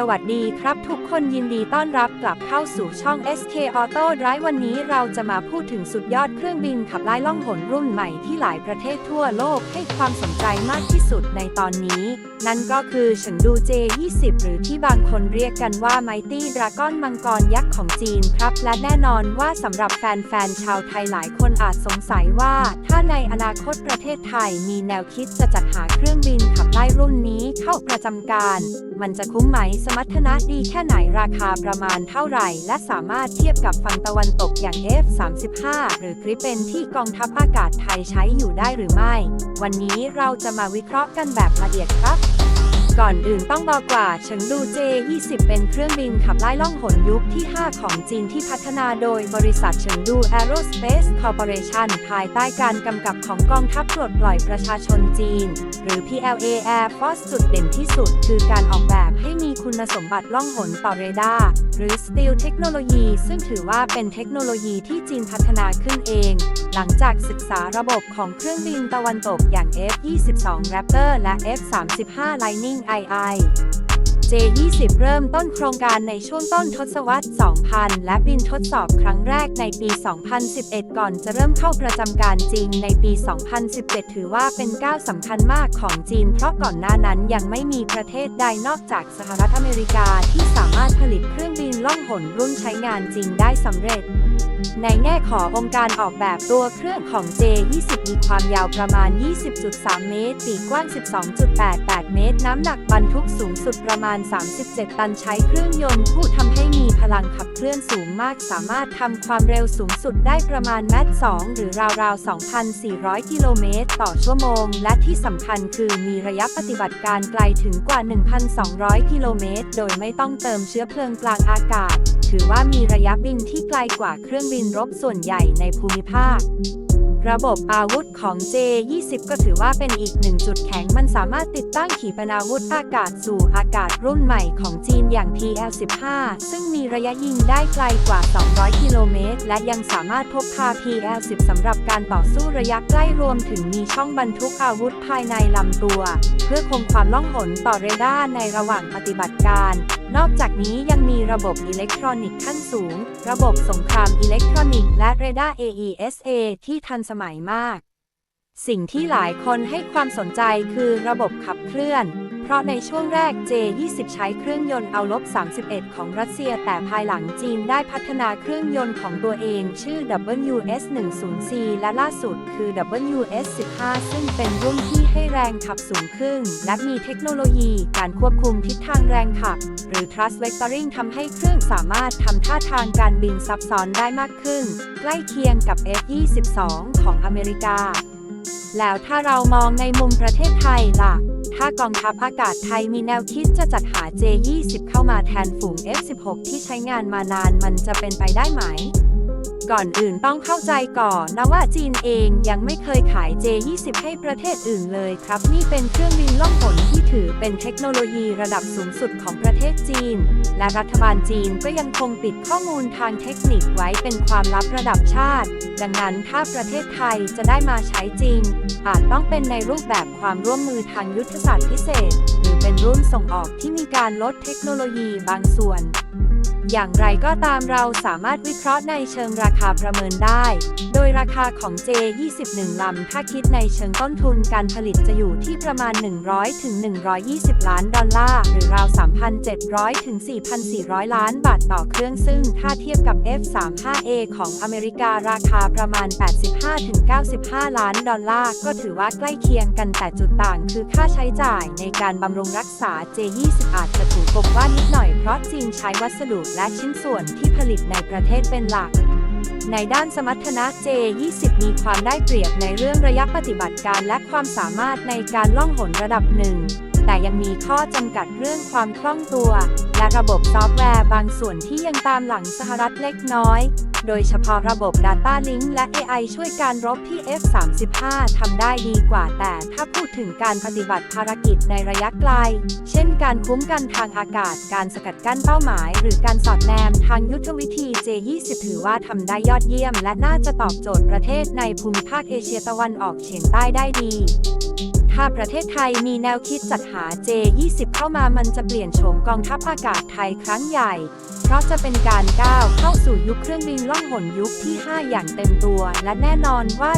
สวัสดีครับทุกคนยินดีต้อนรับกลับเข้าสู่ช่อง SK Auto Drive วันนี้เราจะมาพูดถึงสุดยอดเครื่องบินขับไล่ล่องหนรุ่นใหม่ที่หลายประเทศทั่วโลกให้ความสนใจมากที่สุดในตอนนี้ นั่นก็คือเฉิงดู J20 หรือที่บางคนเรียกกันว่า Mighty Dragon มังกรยักษ์ของจีนครับ และแน่นอนว่าสำหรับแฟนๆชาวไทยหลายคนอาจสงสัยว่า ถ้าในอนาคตประเทศไทยมีแนวคิดจะจัดหาเครื่องบินขับไล่รุ่นนี้เข้าประจำการ มันจะคุ้มไหมสมรรถนะดีแค่ไหนราคาประมาณเท่าไหร่ และสามารถเทียบกับฝั่งตะวันตกอย่าง F35 หรือกริปเปนที่กองทัพอากาศไทยใช้อยู่ได้หรือไม่ วันนี้เราจะมาวิเคราะห์กันแบบละเอียดครับ ก่อนอื่นต้องบอกว่าเฉิงดู J20 เป็นเครื่องบินขับไล่ล่องหนยุคที่ 5 ของจีนที่พัฒนาโดยบริษัทเฉิงดู Aerospace Corporation ภายใต้การกำกับของกองทัพปลดปล่อยประชาชนจีน หรือ PLA Air Force จุดเด่นที่สุด คือการออกแบบให้มีคุณสมบัติล่องหนต่อเรดาร์หรือ Stealth Technology ซึ่งถือว่าเป็นเทคโนโลยีที่จีนพัฒนาขึ้นเอง หลังจากศึกษาระบบของเครื่องบินตะวันตกอย่าง F-22 Raptor และ F-35 Lightning II J20 เริ่มต้นโครงการในช่วงต้นทศวรรษ 2000 และบินทดสอบครั้งแรกในปี 2011 ก่อนจะเริ่มเข้าประจำการจริงในปี 2017 ถือว่าเป็นก้าวสำคัญมากของจีน เพราะก่อนหน้านั้นยังไม่มีประเทศใดนอกจากสหรัฐอเมริกาที่สามารถผลิตเครื่องบินล่องหนรุ่นใช้งานจริงได้สำเร็จ ในแง่ขององค์การออกแบบตัวเครื่องของ J20 มีความยาวประมาณ 20.3 เมตร ปีกกว้าง 12.88 เมตร น้ำหนักบรรทุกสูงสุดประมาณ 37 ตันใช้เครื่องยนต์ผู้ทำให้มีพลังขับเคลื่อนสูงมาก สามารถทำความเร็วสูงสุดได้ประมาณแมต2หรือราวๆ 2,400 กิโลเมตร ต่อชั่วโมง และที่สำคัญคือมีระยะปฏิบัติการไกลถึงกว่า 1,200 กิโลเมตร โดยไม่ต้องเติมเชื้อเพลิงกลางอากาศถือว่ามีระยะบินที่ไกลกว่าเครื่องบินรบส่วนใหญ่ในภูมิภาค ระบบอาวุธของ J20 ก็ถือว่าเป็นอีกหนึ่งจุดแข็งมันสามารถติดตั้งขีปนาวุธอากาศสู่อากาศรุ่นใหม่ของจีนอย่าง PL-15 ซึ่งมีระยะยิงได้ไกลกว่า 200 กิโลเมตร และยังสามารถพกพา PL-10 สำหรับการต่อสู้ระยะใกล้รวมถึงมีช่องบรรทุกอาวุธภายในลำตัว เพื่อคงความล่องหนต่อเรดาร์ในระหว่างปฏิบัติการ นอกจากนี้ยังมีระบบอิเล็กทรอนิกส์ขั้นสูง ระบบสงครามอิเล็กทรอนิกส์และเรดาร์ AESA ที่ทันสมัยมาก สิ่งที่หลายคนให้ความสนใจคือระบบขับเคลื่อน เพราะในช่วงแรก J20 ใช้เครื่องยนต์เอาลบ31 ของรัสเซีย แต่ภายหลังจีนได้พัฒนาเครื่องยนต์ของตัวเองชื่อ WS10C และล่าสุดคือ WS15 ซึ่งเป็นรุ่นที่ให้แรงขับสูงขึ้น และมีเทคโนโลยีการควบคุมทิศทางแรงขับ หรือ thrust vectoring ทำให้เครื่องสามารถทำท่าทางการบินซับซ้อนได้มากขึ้น ใกล้เคียงกับ F22 ของอเมริกา แล้วถ้าเรามองในมุมประเทศไทยล่ะ ถ้ากองทัพอากาศไทยมีแนวคิดจะจัดหา J20 เข้ามาแทนฝูง F16 ที่ใช้งานมานานมันจะเป็นไปได้ไหม ก่อนอื่นต้องเข้าใจก่อนนะว่าจีนเองยังไม่เคยขาย J20 ให้ประเทศอื่นเลยครับ นี่เป็นเครื่องบินล่องหนที่ ถือเป็นเทคโนโลยีระดับสูงสุดของประเทศจีน และรัฐบาลจีนก็ยังคงปิดข้อมูลทางเทคนิคไว้เป็นความลับระดับชาติ ดังนั้นถ้าประเทศไทยจะได้มาใช้จริง อาจต้องเป็นในรูปแบบความร่วมมือทางยุทธศาสตร์พิเศษ หรือเป็นรุ่นส่งออกที่มีการลดเทคโนโลยีบางส่วน อย่างไรก็ตามเราสามารถวิเคราะห์ในเชิงราคาประเมินได้ โดยราคาของ J21 ลำ ถ้าคิดในเชิงต้นทุนการผลิตจะอยู่ที่ประมาณ 100 ถึง 120 ล้านดอลลาร์ หรือราว 3,700 ถึง 4,400 ล้านบาทต่อเครื่องซึ่งถ้าเทียบกับ F35A ของอเมริการาคาประมาณ 85 ถึง 95 ล้านดอลลาร์ ก็ถือว่าใกล้เคียงกันแต่จุดต่างคือค่าใช้จ่ายในการบำรุงรักษา J20 อาจจะถูกกว่านิดหน่อยเพราะจีนใช้วัสดุและชิ้นส่วนที่ผลิตในประเทศเป็นหลัก ในด้านสมรรถนะ J20 มีความได้เปรียบในเรื่องระยะปฏิบัติการและความสามารถในการล่องหนระดับหนึ่ง แต่ยังมีข้อจำกัดเรื่องความคล่องตัว และระบบซอฟต์แวร์บางส่วนที่ยังตามหลังสหรัฐเล็กน้อย โดยเฉพาะระบบ Data Link และ AI ช่วยการรบที่ F35 ทำได้ดีกว่า แต่ถ้าพูดถึงการปฏิบัติภารกิจในระยะไกล เช่นการคุ้มกันทางอากาศ การสกัดกั้นเป้าหมาย หรือการสอดแนมทางยุทธวิธี J20 ถือว่าทำได้ยอดเยี่ยม และน่าจะตอบโจทย์ประเทศในภูมิภาคเอเชียตะวันออกเฉียงใต้ได้ดี ถ้าประเทศไทยมีแนวคิดจัดหา J20 เข้ามามันจะเปลี่ยนโฉมกองทัพอากาศไทยครั้งใหญ่ เพราะจะเป็นการก้าวเข้าสู่ยุคเครื่องบินล่องหนยุคที่ 5 อย่างเต็มตัว และแน่นอนว่า